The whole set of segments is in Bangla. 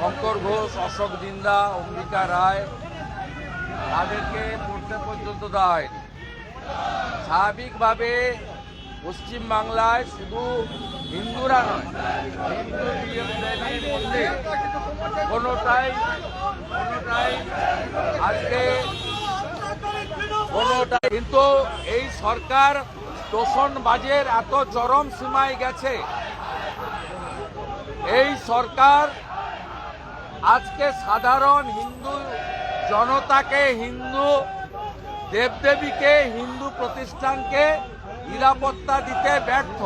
শঙ্কর ঘোষ, অশোক দিন্দা অম্বিকা রায়, তাদেরকে পড়তে পর্যন্ত হয়নি স্বাভাবিকভাবে পশ্চিমবাংলায় শুধু হিন্দুরা নয়, হিন্দু মধ্যে কোনোটাই কোনোটাই আজকে কোনোটাই কিন্তু এই সরকার তোষণবাজের এত চরম সীমায় গেছে। এই সরকার আজকে সাধারণ হিন্দু জনতাকে, হিন্দু দেবদেবীকে, হিন্দু প্রতিষ্ঠানকে নিরাপত্তা দিতে ব্যর্থ।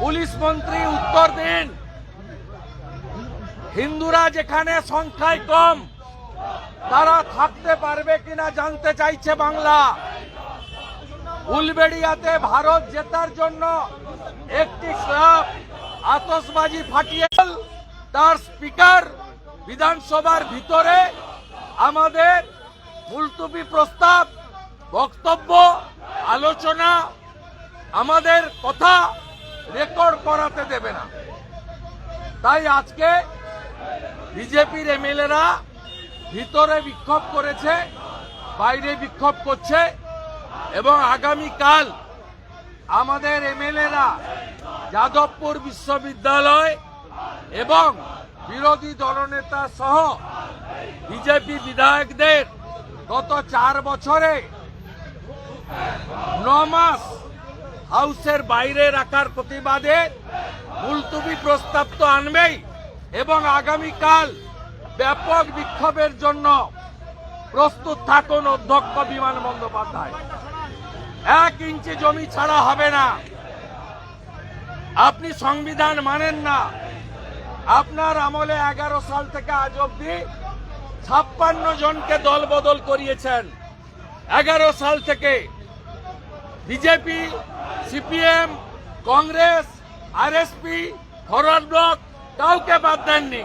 পুলিশ মন্ত্রী, উত্তর দিন। হিন্দুরা যেখানে সংখ্যায় কম, তারা থাকতে পারবে কিনা জানতে চাইছে বাংলা। উলবেড়িয়াতে ভারত জেতার জন্য একটি ক্লাব আতসবাজি ফাটিয়ে তার স্পিকার বিধানসভার ভিতরে আমাদের মুলতুবি প্রস্তাব, বক্তব্য, আলোচনা, আমাদের কথা রেকর্ড করাতে দেবে না। তাই আজকে বিজেপির এমএলএরা ভিতরে বিক্ষোভ করেছে, বাইরে বিক্ষোভ করছে এবং আগামীকাল আমাদের এমএলএরা যাদবপুর বিশ্ববিদ্যালয় এবং বিরোধী দলনেতা সহ বিজেপি বিধায়কদের গত চার বছরে ন মাস হাউসের বাইরে রাখার প্রতিবাদে মুলতুবি প্রস্তাব তো আনবেই এবং আগামীকাল ব্যাপক বিক্ষোভের জন্য প্রস্তুত থাকুন অধ্যক্ষ বিমান বন্দ্যোপাধ্যায়। এক ইঞ্চি জমি ছাড়া হবে না। আপনি সংবিধান মানেন না। আপনার আমলে এগারো সাল থেকে আজ অব্দি ছাপ্পান্ন জনকে দল বদল করিয়েছেন। এগারো সাল থেকে বিজেপি, সিপিএম, কংগ্রেস আর আরএসপি, ফরওয়ার্ড ব্লক কাউকে বাদ দেননি।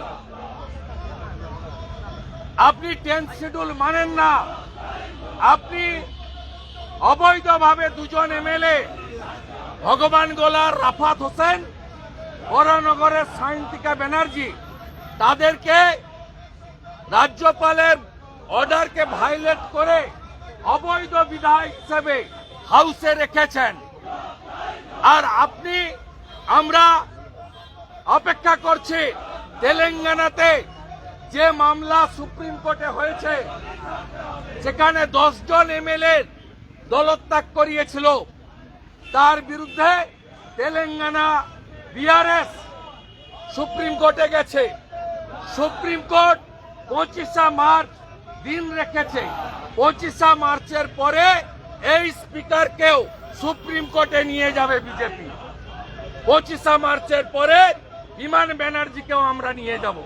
আপনি টেন্থ শিডিউল মানেন না। আপনি অবৈধভাবে দুজন এমএলএ ভগবান গোলার রাফাত হোসেন বরানগরের সায়ন্তিকা ব্যানার্জি, তাদেরকে রাজ্যপালের অর্ডারকে ভাইলেট করে অবৈধ বিধায়ক হিসেবে হাউসে রেখেছেন। আর আপনি, আমরা অপেক্ষা করছি তেলেঙ্গানাতে যে মামলা সুপ্রিম কোর্টে হয়েছে, সেখানে জন এমএলএ দলত্যাগ করিয়েছিল। তার বিরুদ্ধে তেলেঙ্গানা, বিআরএস, সুপ্রিম কোর্টে গেছে। সুপ্রিম কোর্ট পঁচিশা মার্চ দিন রেখেছে। পঁচিশা মার্চের পরে এই স্পিকারকেও সুপ্রিম কোর্টে নিয়ে যাবে বিজেপি। পঁচিশা মার্চের পরে বিমান ব্যানার্জিকেও আমরা নিয়ে যাব।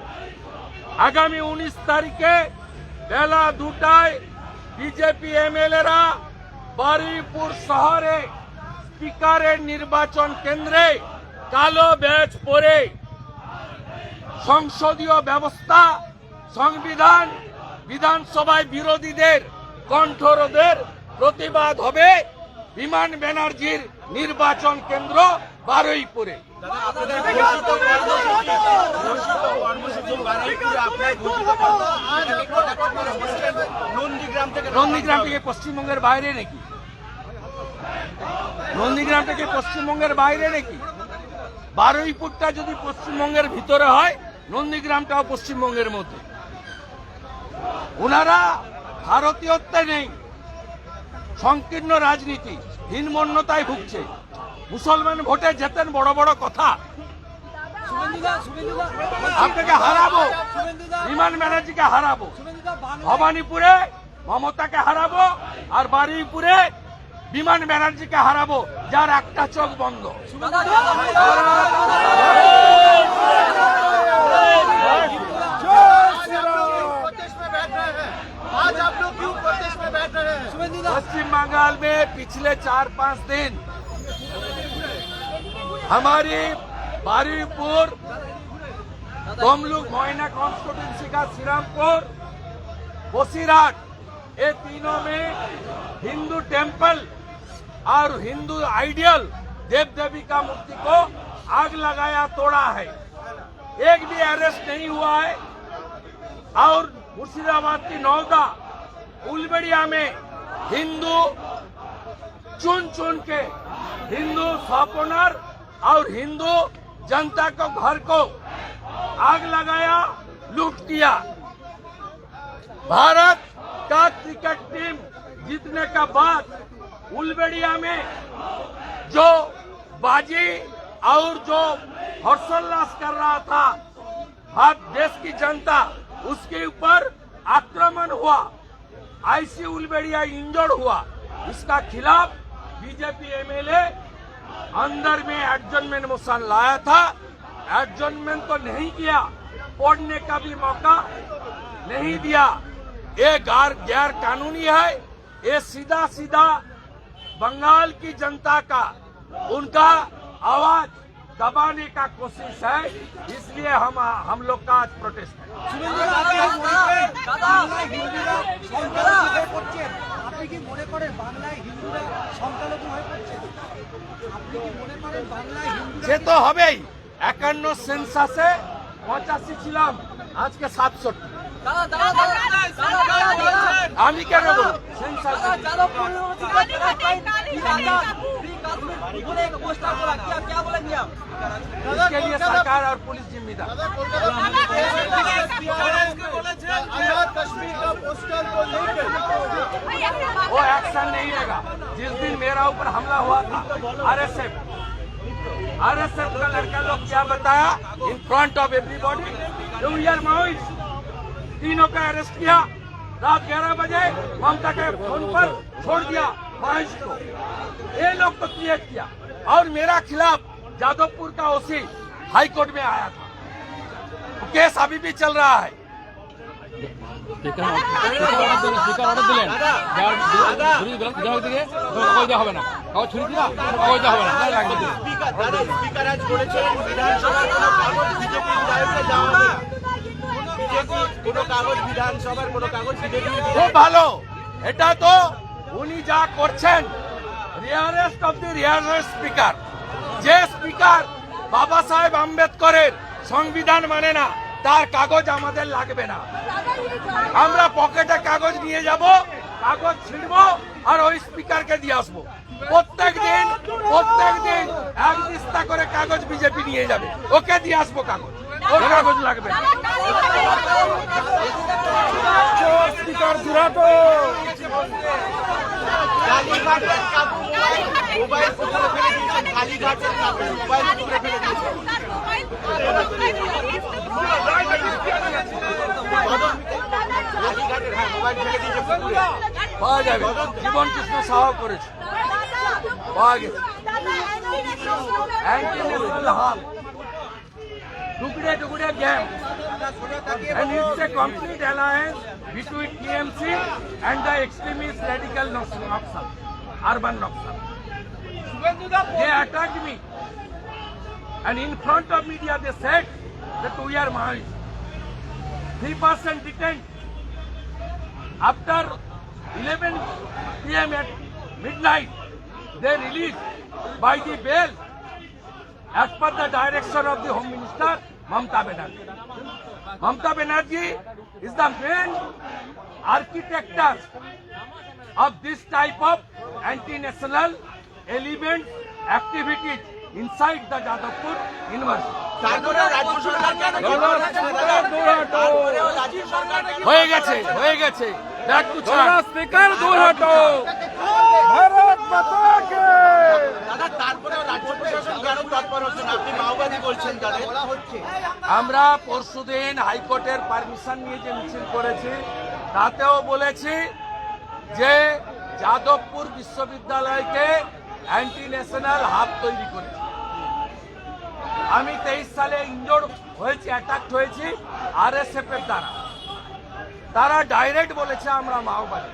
আগামী উনিশ তারিখে বেলা দুটায় বিজেপি এমএলএরা বারুইপুর শহরে স্পিকারের নির্বাচন কেন্দ্রে কালো ব্যাচ পরে সংসদীয় ব্যবস্থা সংবিধান বিধানসভায় বিরোধীদের কণ্ঠরোধের প্রতিবাদ হবে বিমান ব্যানার্জির নির্বাচন কেন্দ্র বারুইপুরে নন্দীগ্রাম থেকে পশ্চিমবঙ্গের বাইরে নাকি? নন্দীগ্রাম থেকে পশ্চিমবঙ্গের বাইরে নাকি? বারুইপুরটা যদি পশ্চিমবঙ্গের ভিতরে হয়, নন্দীগ্রামটাও পশ্চিমবঙ্গের মধ্যে। ওনারা ভারতীয়ত্বে নেই। সংকীর্ণ রাজনীতি, হীনমন্যতায় ভুগছে। মুসলমান ভোটে যেতেন বড় বড় কথা। আপনাকে হারাবো। বিমান ব্যানার্জিকে হারাবো। ভবানীপুরে মমতাকে হারাবো আর বারুইপুরে বিমান ব্যানার্জিকে হারাবো যার একটা চোখ বন্ধ प्रोटेस्ट में बैठ रहे हैं आज आप लोग क्यों प्रोटेस्ट में बैठ रहे हैं पश्चिम बंगाल में पिछले चार पांच दिन हमारी बारुईपुर तमलुक मोयना कॉन्स्टिट्यूंसी का श्रीरामपुर बसीराट ये तीनों में हिंदू टेंपल और हिंदू आइडियल देव देवी का मूर्ति को आग लगाया, तोड़ा है। एक भी अरेस्ट नहीं हुआ है। और मुर्शिदाबाद की नौदा उलबड़िया में हिंदू चुन चुन के हिंदू शॉपनर और हिंदू जनता को घर को आग लगाया, लूट किया। भारत का क्रिकेट टीम जीतने का बाद उलबेड़िया में जो बाजी और जो हर्षोल्लास कर रहा था भारत देश की जनता उसके ऊपर आक्रमण हुआ। आईसी उलबेड़िया इंजर्ड हुआ। इसका खिलाफ बीजेपी एमएलए अंदर में एडजमेंट मोशन लाया था। एडजमेंट तो नहीं किया पढ़ने का भी मौका नहीं दिया। ये गैर कानूनी है। ये सीधा सीधा बंगाल की जनता का उनका आवाज दबाने का कोशिश है इसलिए हम हम लोग का आज प्रोटेस्ट है আপনি কি মনে করেন বাংলায় হিন্দুরা সংখ্যালঘু হয়ে পড়ছে আপনি কি মনে করেন বাংলায় হিন্দু সে তো হবেই একান্ন সেন্সাসে পঁচাশি ছিলাম আজকে সাতষট্টি আমি কেন বলবো সেন্সাসে इसके लिए सरकार और पुलिस जिम्मेदार आजाद कश्मीर का पोस्टर को लेकर वो एक्शन नहीं लेगा जिस दिन मेरा ऊपर हमला हुआ था आरएसएफ आरएसएफ का लड़का लोग क्या बताया in front of everybody two year Maoist तीनों का अरेस्ट किया रात 11 बजे ममता के फोन पर छोड़ दिया माओइस्ट को ये लोग तो क्रिएट किया और मेरा खिलाफ जादवपुर का ओसी हाई कोर्ट में आया था वो केस अभी भी चल रहा है স্পিকার স্পিকার অর্ডার দিলেন ছুরি দিলেন বিধায়ক দিকে কাগজ দেওয়া হবে না কাগজ ছুরি দিলা কাগজ দেওয়া হবে না তাহলে লাগবে দিন। স্পিকার দাদা স্পিকার আজ বলেছেন বিধানসভার কোনো কাগজ বিজেপি বিধায়ককে দেওয়া হবে না বিজেপি কোনো কাগজ বিধানসভার কোনো কাগজ বিজেপি খুব ভালো। এটা তো উনি যা করছেন rarest of the rarest speaker. যে স্পিকার বাবা সাহেব আম্বেদকরের সংবিধান মানে না তার কাগজ আমাদের লাগবে না। আমরা পকেটে কাগজ নিয়ে যাব কাগজ ছিঁড়বো আর ওই স্পিকারকে দিয়ে আসব। প্রত্যেক দিন প্রত্যেক দিন এক দিস্তা করে কাগজ বিজেপি নিয়ে যাবে। ওকে দিয়ে আসব কাগজ। লাগবে পাওয়া যাবে। জীবন কৃষ্ণ সাহা করেছে। পাওয়া গেছে। Anti today to good game. And it's a complete alliance between TMC and the extremist radical Noxal, urban Noxal. They attacked me. And in front of media they said that we are Maoists. Three person detained. After 11 p.m. at midnight, they released by the bail as per the direction of the Home Minister Mamata Banerjee. Mamata Banerjee is the main architect of this type of anti national element activities inside the Jadavpur university হয়ে গেছে হয়ে গেছে। আমরা পরশুদিন হাইকোর্টের পারমিশন নিয়ে যে মিছিল করেছি তাতেও বলেছি যে যাদবপুর বিশ্ববিদ্যালয়কে অ্যান্টি ন্যাশনাল হাব তৈরি করেছি। আমি তেইশ সালে ইনজোর্ড হয়েছি অ্যাটাক হয়েছি আরএসএফ এর দ্বারা। তারা ডাইরেক্ট বলেছে আমরা মাওবাদী।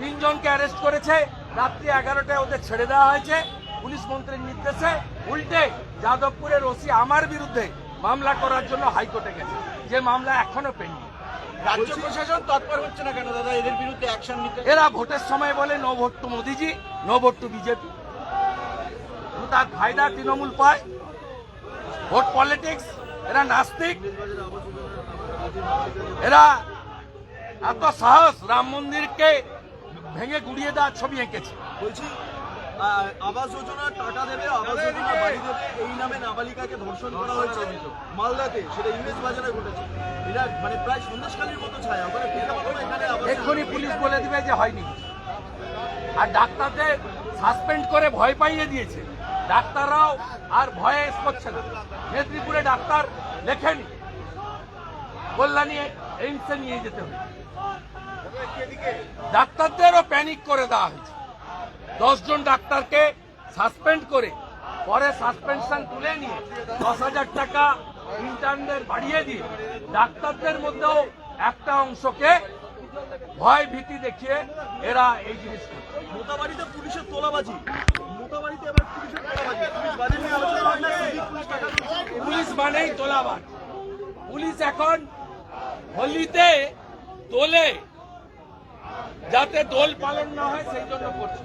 তিনজনকে অ্যারেস্ট করেছে রাত্রি এগারোটায় ওদের ছেড়ে দেওয়া হয়েছে। পুলিশ মন্ত্রীর নির্দেশে উল্টে যাদবপুরের ওসি আমার বিরুদ্ধে মামলা করার জন্য হাইকোর্টে গেছে। যে মামলা এখনও পেন্ডিং রাজ্য প্রশাসন তৎপর হচ্ছে না কেন দাদা? এদের বিরুদ্ধে অ্যাকশন নিতে এরা ভোটের সময় বলে no vote to Modiji no vote to BJP. তার ফায়দা তৃণমূল পায়। ভোট পলিটিক্স এরা নাস্তিক। এরা এত সাহস রাম মন্দিরকে ভেঙে গুড়িয়ে দেওয়ার ছবি এঁকেছে। বলছি আবাস যোজনা টাকা দেবে আবাস যোজনা বাড়ি দেবে। এই নামে নাবালিকাকে ধর্ষণ করা হয়েছে। মালদাতে সেটা ইংরেজ বাজারে ঘটেছে। এটা মানে প্রায় সন্দেশকালীর মতো ছায়া। ওখানে এখানে এক্ষুনি পুলিশ বলে দিবে। যে হয়নি। আর ডাক্তারদের সাসপেন্ড করে ভয় পাইয়ে দিয়েছে। ডাক্তাররাও আর ভয়ে করছে না। মেদিনীপুরে ডাক্তার লেখেনি। কল্যাণী এইমসে নিয়ে যেতে হবে। ডাক্তারদেরও প্যানিক করে দেওয়া হয়েছে। দশজন ডাক্তারকে সাসপেন্ড করে পরে সাসপেনশন তুলে নিয়ে দশ হাজার টাকা ইন্টার্নদের বাড়িয়ে দিয়ে ডাক্তারদের মধ্যেও একটা অংশকে ভয় ভীতি দেখিয়ে এরা এই জিনিস পুলিশের তোলাবাজি। পুলিশ মানেই তোলাবাজ। পুলিশ এখন হোলিতে তোলে যাতে দোল পালন না হয় সেই জন্য করছে।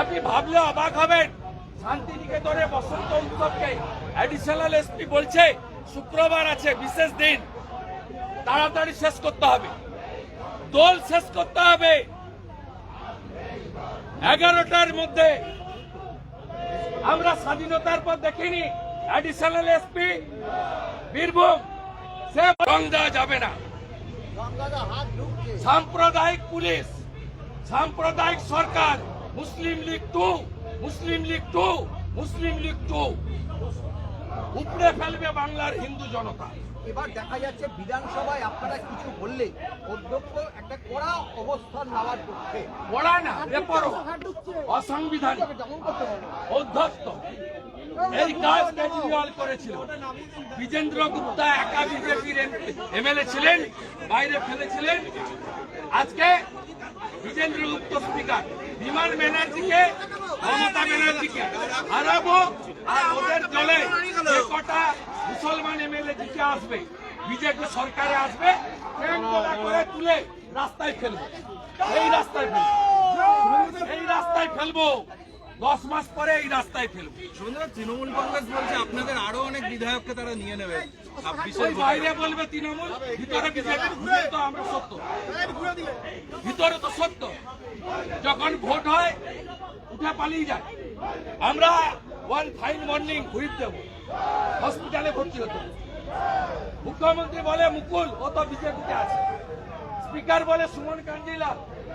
আপনি ভাবলে অবাক হবেন। শান্তিনিকেতনে বসন্ত উৎসবকে অ্যাডিশনাল এসপি বলছে, শুক্রবার আছে বিশেষ দিন। তাড়াতাড়ি শেষ করতে হবে। দোল শেষ করতে হবে। এগারোটার মধ্যে। আমরা স্বাধীনতার পর দেখিনি। অ্যাডিশনাল এসপি বীরভূম, সে দেওয়া যাবে না। সাম্প্রদায়িক পুলিশ, সাম্প্রদায়িক সরকার Muslim League to Muslim League to Muslim League to উপড়ে ফেলবে বাংলার হিন্দু জনতা। এবার দেখা যাচ্ছে বিধানসভায় আপনারা কিছু বললে অধ্যক্ষ একটা কড়া অবস্থান নেওয়ার পক্ষে। পড়া না বেপরো অসাংবিধানিক। অধ্যস্ত এই কাজ কেজরিওয়াল করেছিল। বিজেন্দ্র গুপ্তা একা বিজেপির এমএলএ ছিলেন বাইরে ফেলেছিলেন। আজকে বিজেন্দ্র গুপ্ত স্পিকার, বিমান ব্যানার্জিকে মমতা ব্যানার্জিকে হারাবো আর ওদের দলে কটা মুসলমান এমএলএ জিতে আসবে, বিজেপি সরকারে আসবে করে তুলে রাস্তায় ফেলব। এই রাস্তায় ফেলব। এই রাস্তায় ফেলব। দশ মাস পরে এই রাস্তায় ফেলব। তৃণমূল কংগ্রেস বলছে আপনাদের আরও অনেক বিধায়ককে তারা নিয়ে নেবে। বাইরে বলবে তৃণমূল ভিতরে তো আমরা সত্য। ভিতরে তো সত্য। যখন ভোট হয় উঠে পালিয়ে যায়। আমরা ওয়ান ফাইন মর্নিং হুইপ দেব। হসপিটালে ভর্তি হতে মুখ্যমন্ত্রী বলে মুকুল ও তো বিজেপিতে আছে। স্পিকার বলে সুমন কান্ডিলা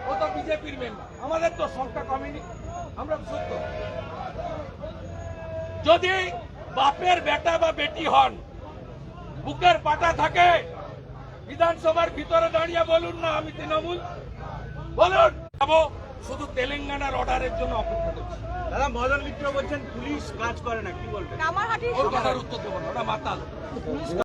ও তো বিজেপির মেম্বার আমাদের তো সংখ্যা কমেনি। আমরা সত্য। যদি বাপের বেটা বা বেটি হন বুকের পাটা থাকে বিধানসভার ভিতরে দাঁড়িয়ে বলুন না আমি তৃণমূল। বলুন যাব শুধু তেলেঙ্গানার অর্ডারের জন্য অপেক্ষা করছি। দাদা মদন মিত্র বলছেন পুলিশ কাজ করে না। কি বলবেন? আমার ওর কথার উত্তর দেবো না ওটা মাতাল।